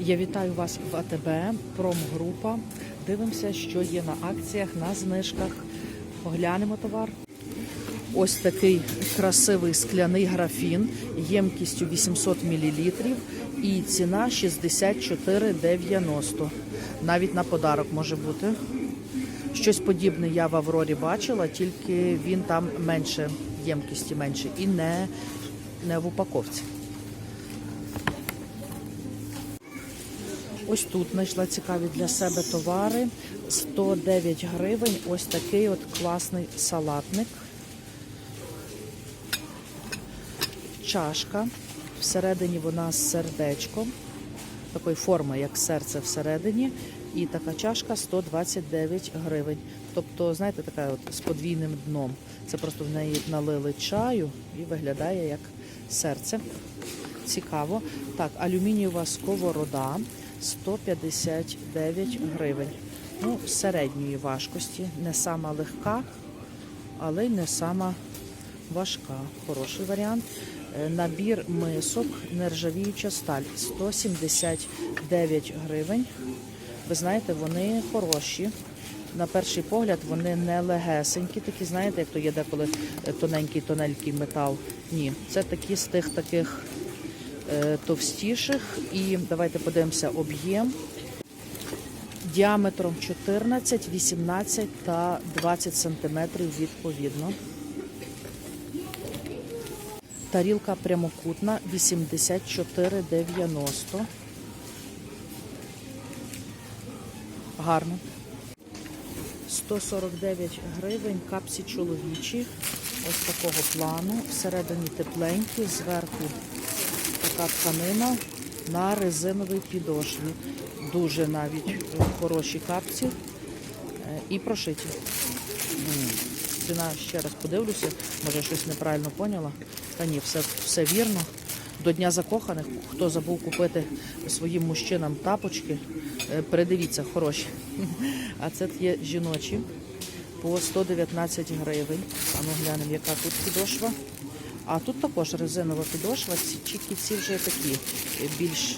Я вітаю вас в АТБ, промгрупа. Дивимося, що є на акціях, на знижках. Поглянемо товар. Ось такий красивий скляний графін ємкістю 800 мл і ціна 64,90. Навіть на подарок може бути. Щось подібне я в Аврорі бачила, тільки він там менше, ємкісті менше і не, не в упаковці. Ось тут знайшла цікаві для себе товари. 109 гривень. Ось такий от класний салатник. Чашка. Всередині вона з сердечком. Такої форми, як серце всередині. І така чашка 129 гривень. Тобто, знаєте, така от з подвійним дном. Це просто в неї налили чаю і виглядає як серце. Цікаво. Так, алюмінієва сковорода 159 гривень. Ну, середньої важкості. Не сама легка, але й не сама важка. Хороший варіант. Е, Набір мисок, нержавіюча сталь 179 гривень. Ви знаєте, вони хороші. На перший погляд вони не легесенькі, такі, знаєте, як то є деколи е, тоненький тоненький метал. Ні, це такі з тих таких товстіших. І давайте подивимося об'єм. Діаметром 14, 18 та 20 сантиметрів відповідно. Тарілка прямокутна 84,90. Гарно. 149 гривень, капці чоловічі. Ось такого плану. Всередині тепленькі, зверху така тканина на резиновій підошві. Дуже навіть е, хороші капці е, і прошиті. Ціна ще раз подивлюся, може щось неправильно поняла. Та ні, все, все вірно. До Дня закоханих, хто забув купити своїм мужчинам тапочки, е, передивіться, хороші. А це є жіночі по 119 гривень. А ну глянемо, яка тут підошва. А тут також резинова підошва, ці тільки ці вже такі е, більш е,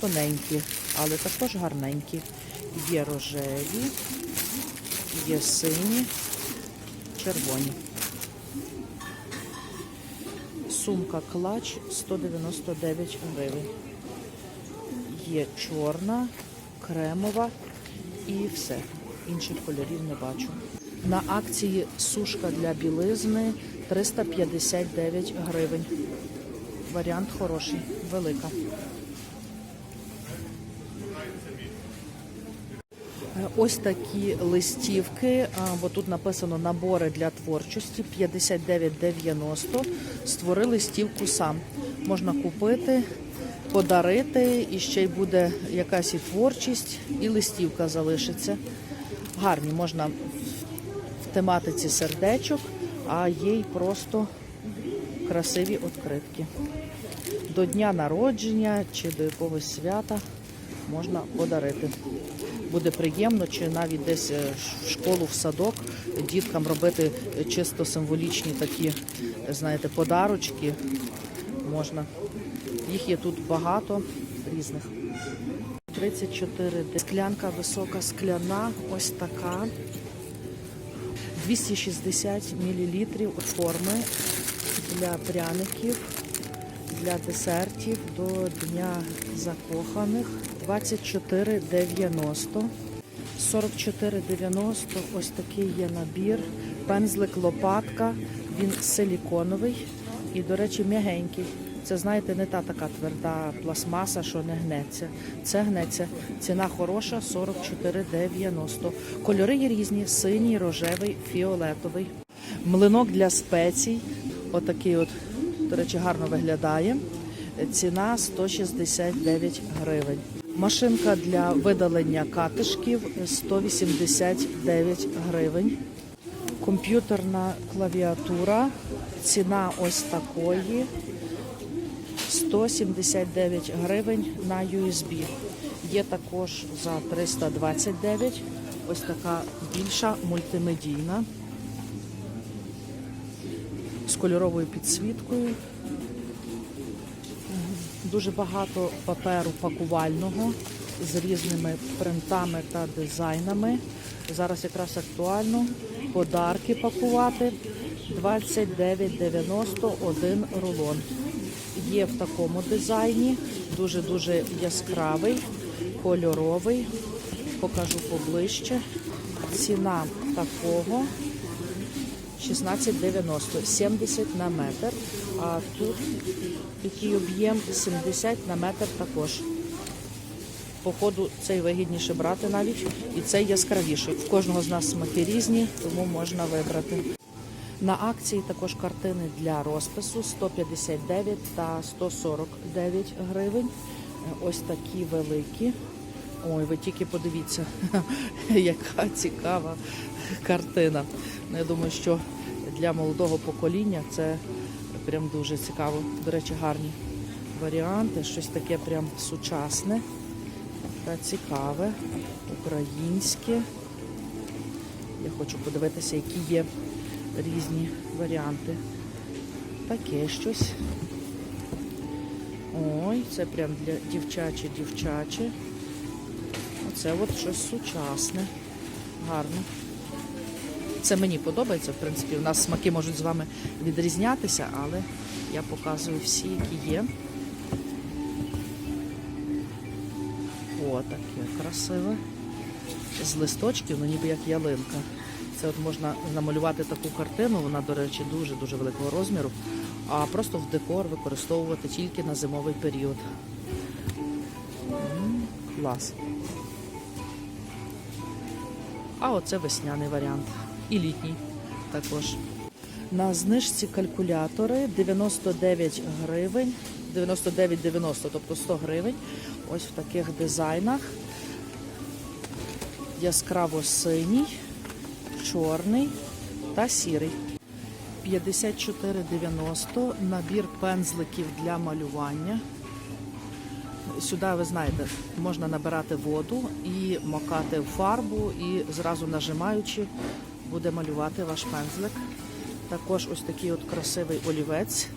тоненькі, але також гарненькі. Є рожеві, є сині, червоні. Сумка клач 199 гривень. Є чорна, кремова і все. Інших кольорів не бачу. На акції сушка для білизни 359 гривень. Варіант хороший, велика. Ось такі листівки, бо тут написано набори для творчості 59,90. Створи листівку сам. Можна купити, подарити, і ще й буде якась і творчість, і листівка залишиться. Гарні, можна в тематиці сердечок, а є й просто красиві відкритки. До дня народження чи до якогось свята можна подарити. Буде приємно, чи навіть десь е, в школу, в садок діткам робити чисто символічні такі, знаєте, подарочки. Можна. Їх є тут багато різних. 34 склянка висока скляна, ось така. 260 мл форми для пряників, для десертів до Дня закоханих 24,90. 44,90 ось такий є набір. Пензлик лопатка, він силіконовий і, до речі, м'ягенький. Це, знаєте, не та така тверда пластмаса, що не гнеться. Це гнеться. Ціна хороша 44,90. Кольори є різні: синій, рожевий, фіолетовий. Млинок для спецій. Отакий от, до речі, гарно виглядає. Ціна 169 гривень. Машинка для видалення катишків 189 гривень. Комп'ютерна клавіатура. Ціна ось такої. 179 гривень на USB. Є також за 329. Ось така більша мультимедійна з кольоровою підсвіткою. Дуже багато паперу пакувального з різними принтами та дизайнами. Зараз якраз актуально подарки пакувати 29,91 рулон. Є в такому дизайні, дуже-дуже яскравий, кольоровий. Покажу поближче. Ціна такого 16,90, 70 на метр. А тут який об'єм 70 на метр також. Походу, цей вигідніше брати навіть, і цей яскравіший. В кожного з нас смаки різні, тому можна вибрати. На акції також картини для розпису 159 та 149 гривень. Ось такі великі. Ой, ви тільки подивіться, яка цікава картина. Ну, Я думаю, що для молодого покоління це прям дуже цікаво. До речі, гарні варіанти, щось таке прям сучасне та цікаве, українське. Я хочу подивитися, які є різні варіанти. Таке щось. Ой, це прям для дівчаче. Оце от щось сучасне. Гарно. Це мені подобається, в принципі. У нас смаки можуть з вами відрізнятися, але я показую всі, які є. О, таке красиве. З листочків, ну ніби як ялинка. Це от можна намалювати таку картину, вона, до речі, дуже-дуже великого розміру, а просто в декор використовувати тільки на зимовий період. Клас. А оце весняний варіант. І літній також. На знижці калькулятори 99 гривень, 99,90, тобто 100 гривень. Ось в таких дизайнах. Яскраво синій, чорний та сірий. 54,90 набір пензликів для малювання. Сюди, ви знаєте, можна набирати воду і макати в фарбу, і зразу нажимаючи, буде малювати ваш пензлик. Також ось такий от красивий олівець,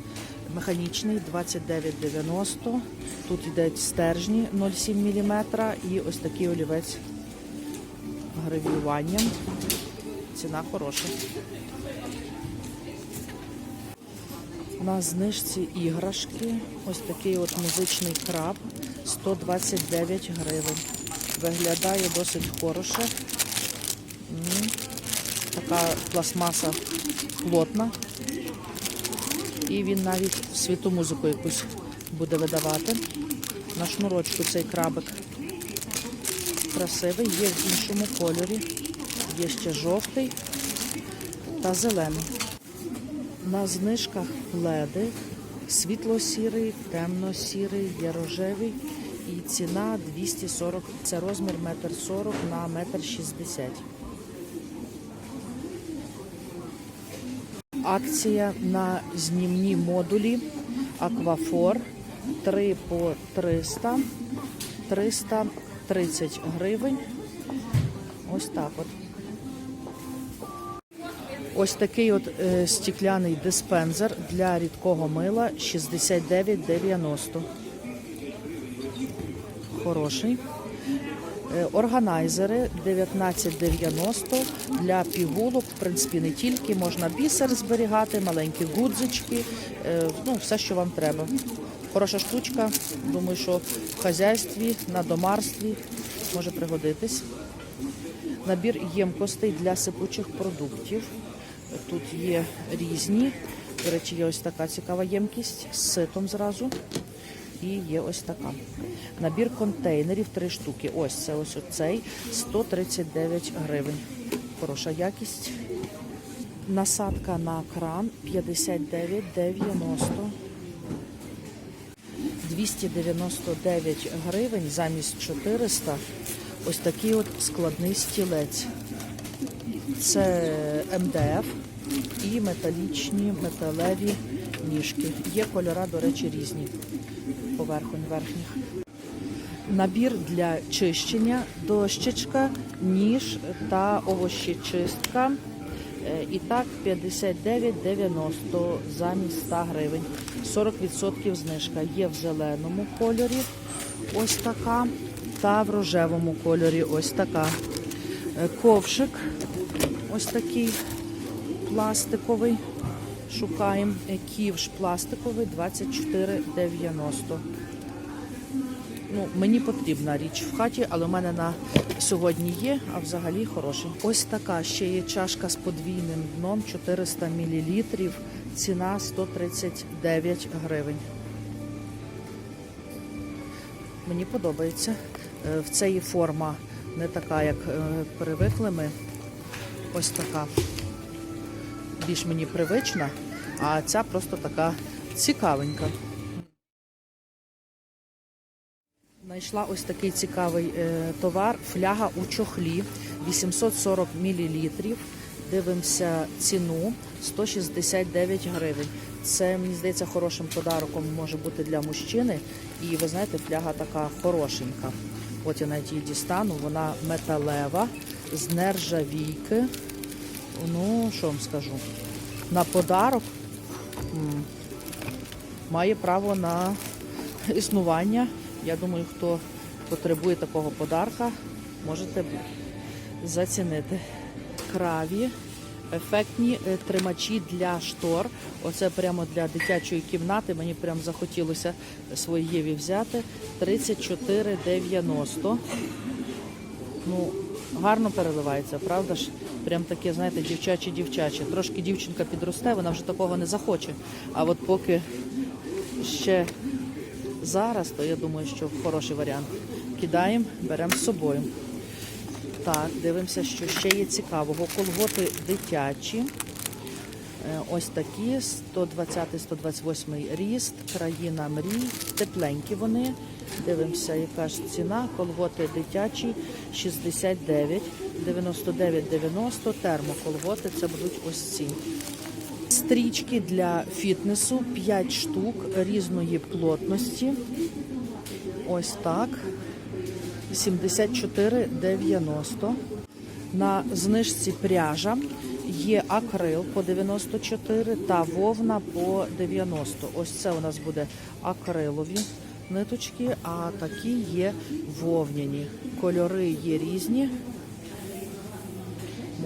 механічний 29,90. Тут йдуть стержні 0,7 мм і ось такий олівець гравіюванням. Ціна хороша. На знижці іграшки. Ось такий от музичний краб 129 гривень. Виглядає досить хороше. Така пластмаса плотна. І він навіть світу музику якусь буде видавати. На шнурочку цей крабик красивий, є в іншому кольорі. Є ще жовтий та зелений. На знижках леди світло-сірий, темно-сірий, є рожевий і ціна 240, це розмір 1,40 м на 1,60 м. Акція на знімні модулі Аквафор 3 по 300, 330 гривень. Ось так от. Ось такий от е, стікляний диспенсер для рідкого мила 69,90. Хороший. Е, Органайзери 19,90 для пігулок, в принципі, не тільки, можна бісер зберігати, маленькі гудзички, е, ну, все, що вам треба. Хороша штучка, думаю, що в хазяйстві, на домарстві може пригодитись. Набір ємкостей для сипучих продуктів. Тут є різні. До речі, є ось така цікава ємкість з ситом зразу. І є ось така. Набір контейнерів три штуки. Ось це ось оцей 139 гривень. Хороша якість. Насадка на кран 59,90. 299 гривень замість 400. Ось такий от складний стілець. Це МДФ і металічні металеві ніжки. Є кольора, до речі, різні поверхонь верхніх. Набір для чищення, дощечка, ніж та овощечистка Е, І так 59,90 замість 100 гривень. 40% знижка. Є в зеленому кольорі ось така. Та в рожевому кольорі ось така. Е, Ковшик ось такий пластиковий. Шукаємо ківш пластиковий 24,90. Ну, мені потрібна річ в хаті, але в мене на сьогодні є, а взагалі хороший. Ось така ще є чашка з подвійним дном 400 мл. Ціна 139 гривень. Мені подобається. Е, В цій форма не така, як е, привикли ми. Ось така. Більш мені привична, а ця просто така цікавенька. Знайшла ось такий цікавий е, товар. Фляга у чохлі 840 мл. Дивимося ціну 169 гривень. Це, мені здається, хорошим подароком може бути для мужчини. І ви знаєте, фляга така хорошенька. От я навіть її дістану, вона металева, з нержавійки. Ну, що вам скажу? На подарок має право на існування. Я думаю, хто потребує такого подарка, можете зацінити. Краві, ефектні е, тримачі для штор. Оце прямо для дитячої кімнати. Мені прям захотілося свої Єві взяти. 34,90. Ну, гарно переливається, правда ж? Прям таке, знаєте, дівчаче-дівчаче. Трошки дівчинка підросте, вона вже такого не захоче. А от поки ще зараз, то я думаю, що хороший варіант. Кидаємо, беремо з собою. Так, дивимося, що ще є цікавого. Колготи дитячі. Е, Ось такі 120-128 ріст, країна мрій, тепленькі вони. Дивимося, яка ж ціна. Колготи дитячі 69, 99,90, термоколготи. Це будуть ось ці. Стрічки для фітнесу 5 штук різної плотності. Ось так. 74,90. На знижці пряжа є акрил по 94 та вовна по 90. Ось це у нас буде акрилові ниточки, а такі є вовняні. Кольори є різні.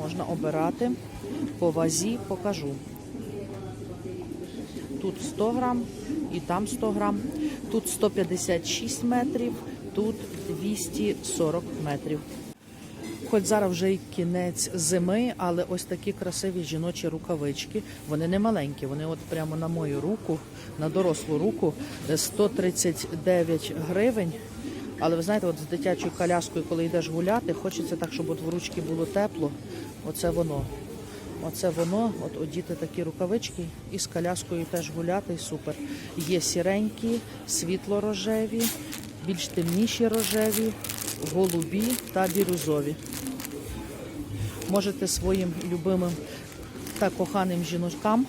Можна обирати. По вазі покажу. Тут 100 грам і там 100 грам. Тут 156 метрів, тут 240 метрів. Хоч зараз вже й кінець зими, але ось такі красиві жіночі рукавички. Вони не маленькі, вони от прямо на мою руку, на дорослу руку 139 гривень. Але ви знаєте, от з дитячою коляскою, коли йдеш гуляти, хочеться так, щоб от в ручки було тепло. Оце воно. Оце воно, от одіти такі рукавички і з коляскою теж гуляти, і супер. Є сіренькі, світло-рожеві, більш темніші рожеві, голубі та бірюзові. Можете своїм любимим та коханим жіночкам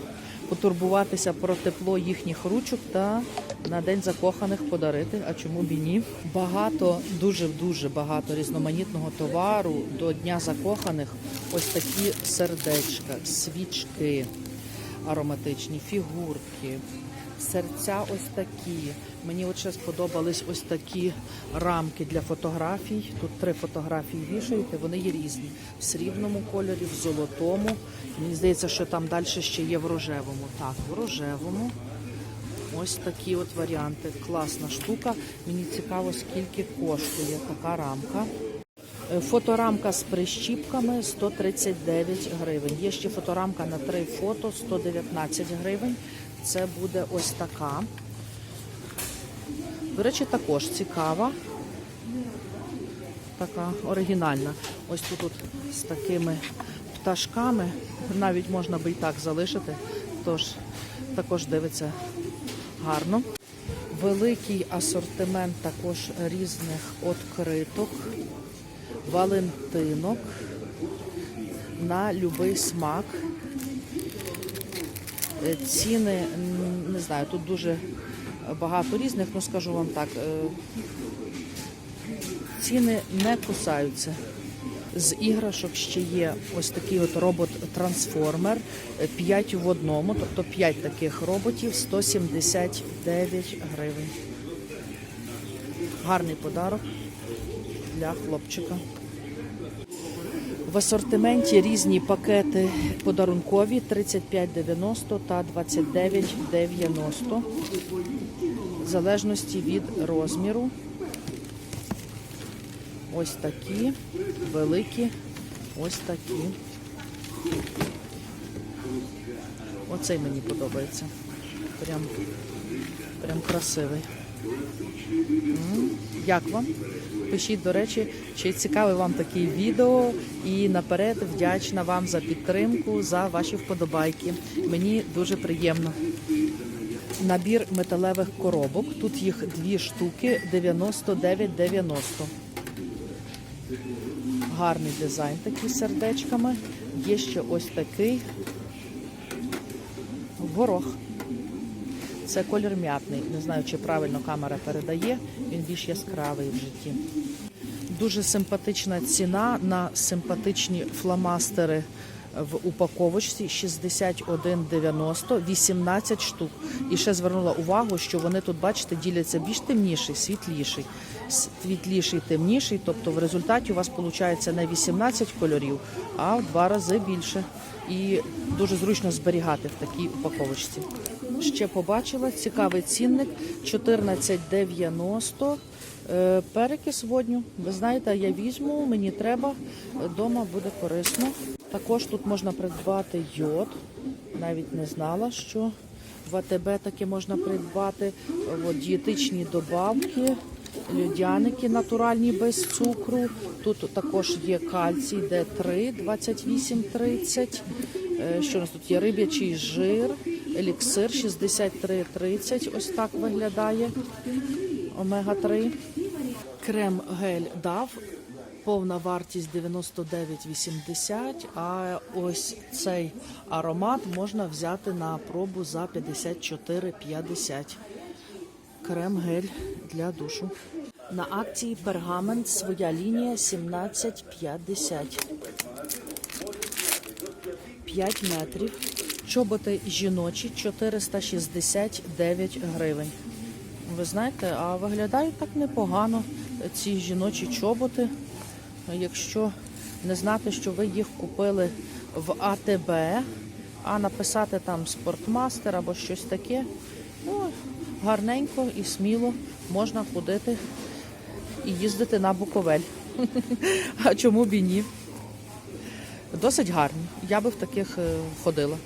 потурбуватися про тепло їхніх ручок та на день закоханих подарити. А чому б і ні? Багато, дуже дуже багато різноманітного товару до Дня закоханих. Ось такі сердечка, свічки ароматичні, фігурки. Серця ось такі. Мені от ще сподобались ось такі рамки для фотографій. Тут три фотографії вішаєте, вони є різні. В срібному кольорі, в золотому. Мені здається, що там далі ще є в рожевому. Так, в рожевому. Ось такі от варіанти. Класна штука. Мені цікаво, скільки коштує така рамка. Е, Фоторамка з прищіпками 139 гривень. Є ще фоторамка на три фото 119 гривень. Це буде ось така. До речі, також цікава. Така оригінальна. Ось тут от з такими пташками. Навіть можна би і так залишити. Тож також дивиться гарно. Великий асортимент також різних откриток, валентинок на будь-який смак. Е, Ціни, не знаю, тут дуже багато різних, ну скажу вам так, е, ціни не кусаються. З іграшок ще є ось такий от робот-трансформер 5 в одному, тобто 5 таких роботів 179 гривень. Гарний подарок для хлопчика. В асортименті різні пакети подарункові 35,90 та 29,90 в залежності від розміру. Ось такі, великі, ось такі. Оцей мені подобається. Прям, прям красивий. Як вам? Пишіть, до речі, чи цікаве вам такі відео. І наперед вдячна вам за підтримку, за ваші вподобайки. Мені дуже приємно. Набір металевих коробок. Тут їх дві штуки 99,90. Гарний дизайн такий з сердечками. Є ще ось такий горох. Це колір м'ятний. Не знаю, чи правильно камера передає. Він більш яскравий в житті. Дуже симпатична ціна на симпатичні фломастери в упаковочці 61,90, 18 штук. І ще звернула увагу, що вони тут, бачите, діляться більш темніший, світліший. Світліший, темніший. Тобто в результаті у вас виходить не 18 кольорів, а в два рази більше. І дуже зручно зберігати в такій упаковочці. Ще побачила цікавий цінник 14,90. Е, Перекис водню. Ви знаєте, я візьму, мені треба, вдома буде корисно. Також тут можна придбати йод. Навіть не знала, що в АТБ таке можна придбати. От, дієтичні добавки, льодяники натуральні без цукру. Тут також є кальцій Д3 28,30. Е, Що у нас тут є? Риб'ячий жир, еліксир 63,30. Ось так виглядає. Омега-3. Крем гель дав. Повна вартість 99,80, а ось цей аромат можна взяти на пробу за 54,50. Крем гель для душу. На акції пергамент своя лінія 17,50. 5 метрів. Чоботи жіночі 469 гривень. Ви знаєте, а виглядають так непогано ці жіночі чоботи. Якщо не знати, що ви їх купили в АТБ, а написати там спортмастер або щось таке, ну, гарненько і сміло можна ходити і їздити на Буковель. А чому б і ні? Досить гарні. Я би в таких е, ходила.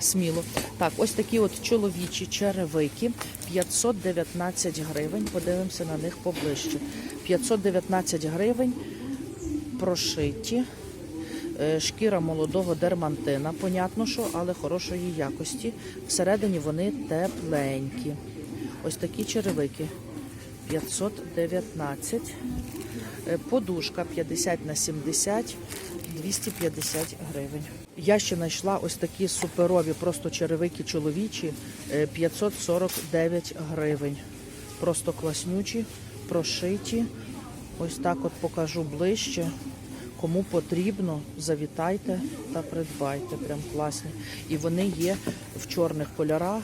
Сміло. Так, ось такі от чоловічі черевики 519 гривень. Подивимося на них поближче. 519 гривень прошиті. Е, Шкіра молодого дермантина, понятно, що, але хорошої якості. Всередині вони тепленькі. Ось такі черевики 519. Е, Подушка 50 на 70, 250 гривень. Я ще знайшла ось такі суперові, просто черевики чоловічі, е, 549 гривень. Просто класнючі, прошиті. Ось так от покажу ближче. Кому потрібно, завітайте та придбайте. Прям класні. І вони є в чорних кольорах.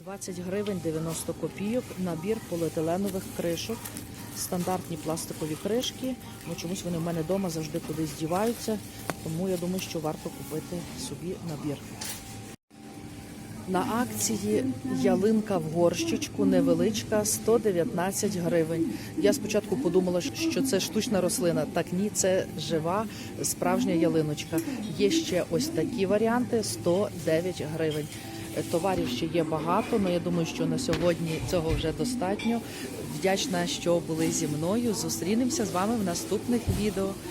– 20 гривень 90 копійок. Набір поліетиленових кришок. Стандартні пластикові кришки. Ну, чомусь вони в мене вдома завжди кудись діваються. Тому я думаю, що варто купити собі набір. На акції ялинка в горщичку невеличка 119 гривень. Я спочатку подумала, що це штучна рослина. Так ні, це жива справжня ялиночка. Є ще ось такі варіанти 109 гривень. Товарів ще є багато, але я думаю, що на сьогодні цього вже достатньо. Вдячна, що були зі мною. Зустрінемося з вами в наступних відео.